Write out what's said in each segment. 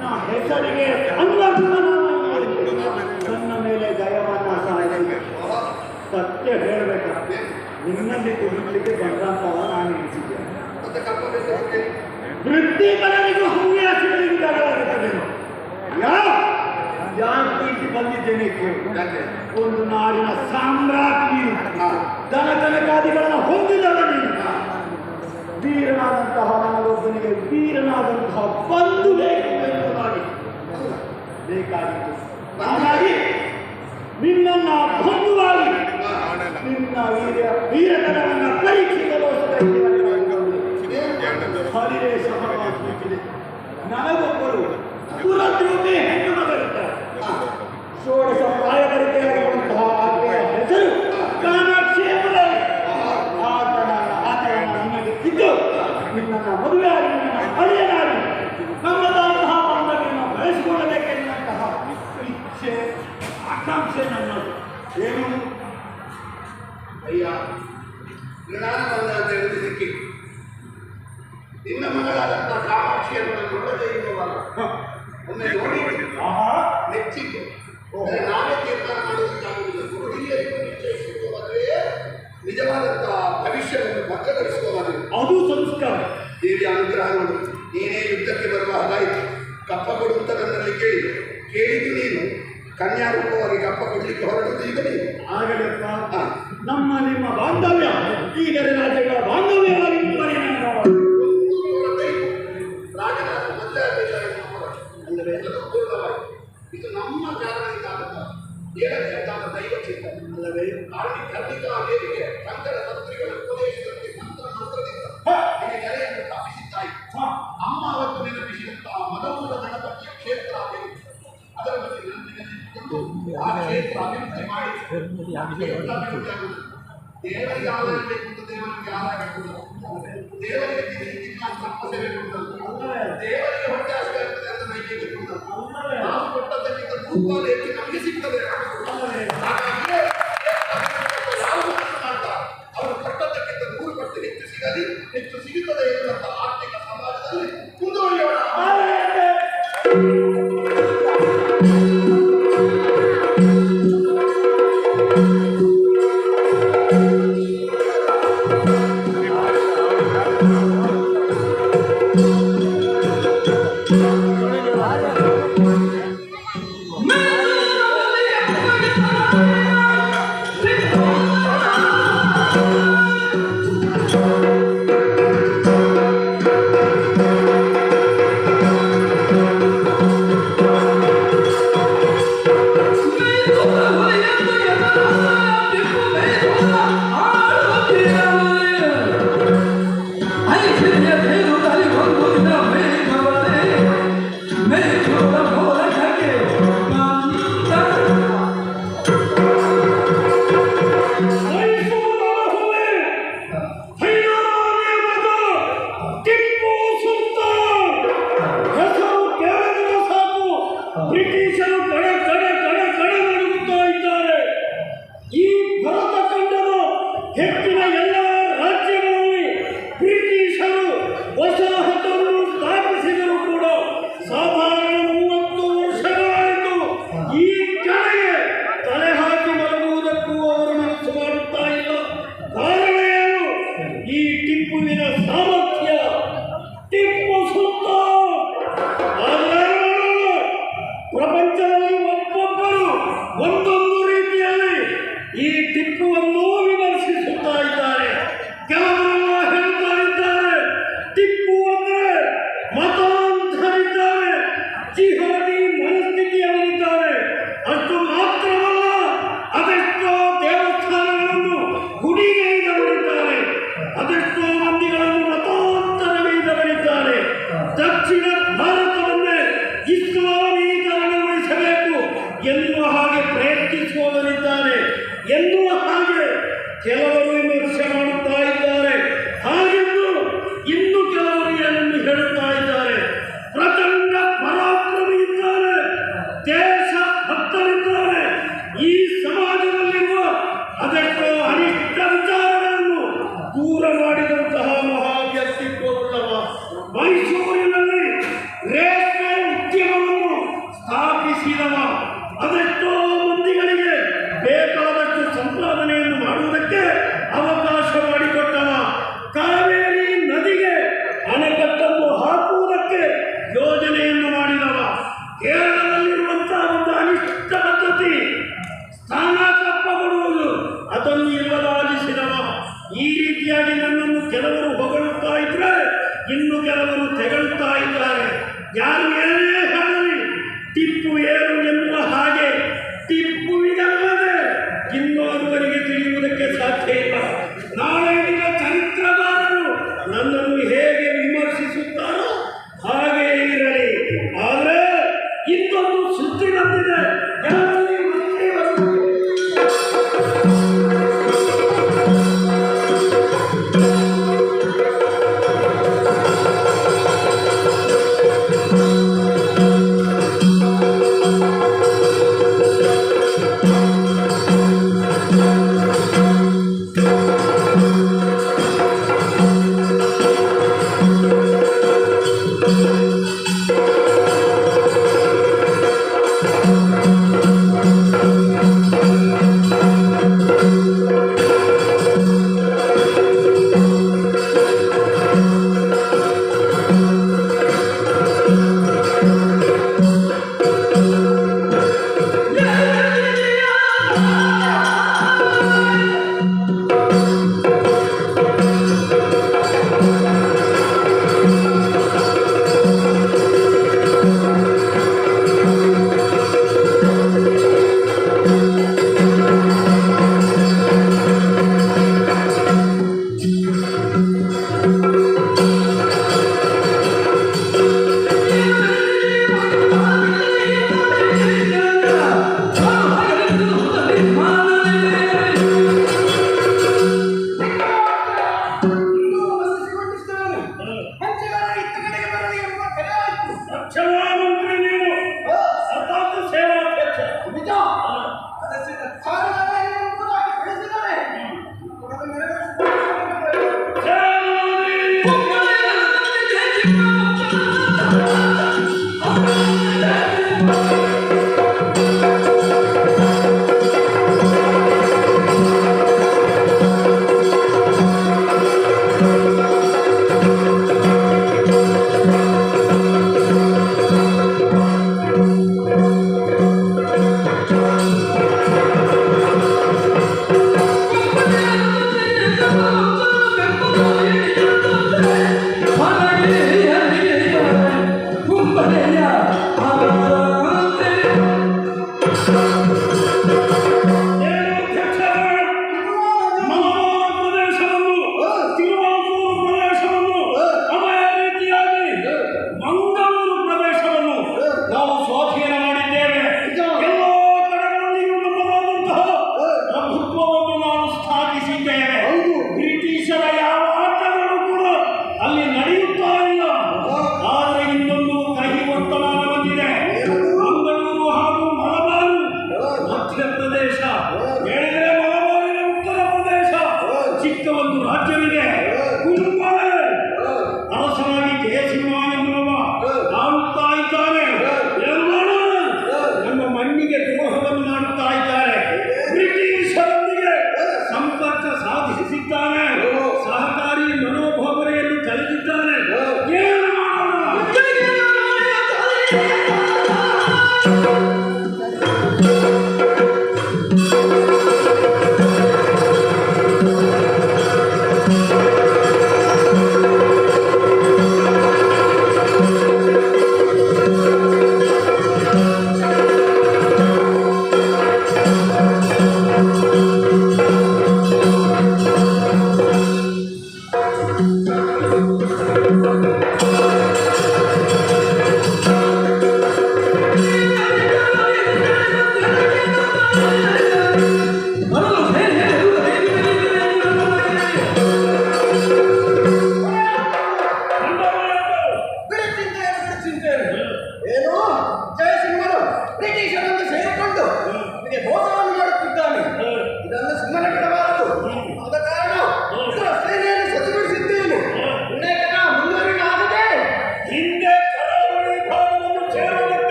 ನಾ ಹೆಸರಿಗೆ ಸಂದರ್ಶನವಾಗಿ ನನ್ನ ಮೇಲೆ ದಯವನ್ನ ಸಾಯಿಸಿ ಸತ್ಯ ಹೇಳಬೇಕಾದ್ರೆ ನಿನ್ನಲ್ಲಿ ತಿಳಿಲಿಕ್ಕೆ ಬಂದಂತವ ನಾನು ಎನಿಸಿದ್ದೇನೆ ಮತ್ತೆ ಕಪ್ಪ ಬೇಕು ವೃತ್ತಿಪರರಿಗೂ ಹವ್ಯಾಸಿಗಳಿಗೂ ದರವಾಗುತ್ತದೆ ಯಾವ ಯಾಕೆ ಬಂದಿದ್ದೇನೆ ಕೇಳು ಯಾಕೆ ಒಂದು ನಾಡಿನ ಸಾಮ್ರಾಟ್ ನೀನು ದನ ಕನಕಾದಿಗಳನ್ನು ಹೊಂದಿದವ ನೀನು ವೀರನಾದಂತಹ ನನಗೊಬ್ಬನಿಗೆ ವೀರನಾದಂತಹ ಬಂಧು ಬೇಕು ಎಂಬುದಾಗಿ ಬೇಕಾಗಿತ್ತು. ಹಾಗಾಗಿ ನಿನ್ನನ್ನ ಬಂಧುವಾಗಿ ನಿನ್ನ ವೀರ ವೀರತನವನ್ನ ಪರೀಕ್ಷಿಸಲು ಹರಿರೇ ಸಹವಾಸಿದೆ ನನಗೊಬ್ಬರು ಪುರದ್ರೂಪಿ ಅಯ್ಯ ಋಣಾನ ಬಂದ ಅಂತ ಹೇಳಿದ್ದಕ್ಕೆ ನಿನ್ನ ಮಗಳಾದಂತಹ ಕಾಮಾಕ್ಷಿಯನ್ನು ನಾನು ನೋಡದೇ ಇರುವಲ್ಲ ಒಮ್ಮೆ ನೋಡಿ. ಆದರೆ ನಾವೇ ತೀರ್ಮಾನ ಮಾಡುವುದಕ್ಕಾಗುವುದಿಲ್ಲ ಗುರುಹಿರಿಯರಿಗೆ ನಿಶ್ಚಯಿಸಿರುವ ಮದುವೆಯೇ ನಿಜವಾದಂತಹ ಭವಿಷ್ಯವನ್ನು ಭದ್ರಪಡಿಸುವವರು ಅದು ಸಂಸ್ಕಾರ. ದೇವಿಯ ಅನುಗ್ರಹಗಳು. ನೀನೇ ಯುದ್ಧಕ್ಕೆ ಬರುವ ಹಾಗಾಯಿತು. ಕಪ್ಪ ಕೊಡು ಅಂತ ನನ್ನಲ್ಲಿ ಕೇಳಿದೆ ಕೇಳಿದ್ದು ನೀನು. ಕನ್ಯಾ ರೂಪವಾಗಿ ಕಪ್ಪ ಕೊಡಲಿಕ್ಕೆ ಹೊರಟದ್ದು ಈಗ ನೀನು. ಆಗಲೆಪ್ಪ ಹಾ. ನಮ್ಮ ನಿಮ್ಮ ಬಾಂಧವ್ಯ ಈಗ ರಾಜ್ಯಗಳ ಬಾಂಧವ್ಯವಾಗಿ ಪರಿಣಾಮವಾಗಿ ರಾಜನಾದ ಮದುವೆ ಆಗಬೇಕಾದ್ರೆ ಅಂದರೆ ಅದು ಪೂರ್ಣವಾಗಿ ಇದು ನಮ್ಮ ಕಾರಣದಿಂದ ಆಗುತ್ತ ಏಳಕ್ಕಾದ ದೈವ ಚಿಂತನೆ ಅಲ್ಲವೇ ಕಾರಣ ದೇವರಿಗೆ ಆದಾಯ ಬೇಕು ಅಂತ ದೇವರಿಗೆ ಆದಾಯ ಕೊಡುವುದು ದೇವರಿಗೆ ತಿಂಗಳ ತಪ್ಪಸೆ ಕೊಡುವುದು ದೇವರಿಗೆ ಹೊಟ್ಟೆ ಹಸಿವೆ ಆಗ್ತದೆ ಅಂತ ನೈವೇದ್ಯ ಕೊಡುವುದು ಅಲ್ಲವೇ ನಾವು ಕೊಟ್ಟದ್ದಕ್ಕಿಂತ ನೂರು ಹೆಚ್ಚು ನಮಗೆ ಸಿಗ್ತದೆ ಪ್ರಯತ್ನಿಸುವವರಿದ್ದಾರೆ ಎನ್ನುವ ಹಾಗೆ ಕೆಲವರು ವಿಮರ್ಶೆ ಮಾಡುತ್ತಾ ಇದ್ದಾರೆ. ಹಾಗೆಂದು ಇನ್ನು ಕೆಲವರು ಏನನ್ನು ಹೇಳುತ್ತಾ ಇದ್ದಾರೆ. ಪ್ರಚಂಡ ಪರಾಕ್ರಮಿ ಇದ್ದಾರೆ ದೇಶ ಭಕ್ತರಿದ್ದಾರೆ. ಈ ಸಮಾಜದಲ್ಲಿರುವ ಅದಕ್ಕೆ ಅನಿಷ್ಟ ವಿಚಾರಗಳನ್ನು ದೂರ ಮಾಡಿದಂತಹ ಮಹಾ ವ್ಯಕ್ತಿತ್ವವುಳ್ಳವ ಮೈಸೂರಿನಲ್ಲಿ ಮಾತನ್ನು ಇಲ್ಲದ ಈ ರೀತಿಯಾಗಿ ನನ್ನನ್ನು ಕೆಲವರು ಹೊಗಳುತ್ತಾ ಇದ್ದರೆ ಇನ್ನು ಕೆಲವರು ತೆಗಳುತ್ತಾ ಇದ್ದಾರೆ. ಯಾರು ಹೇಳಿ?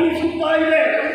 Olha isso, Pai, velho.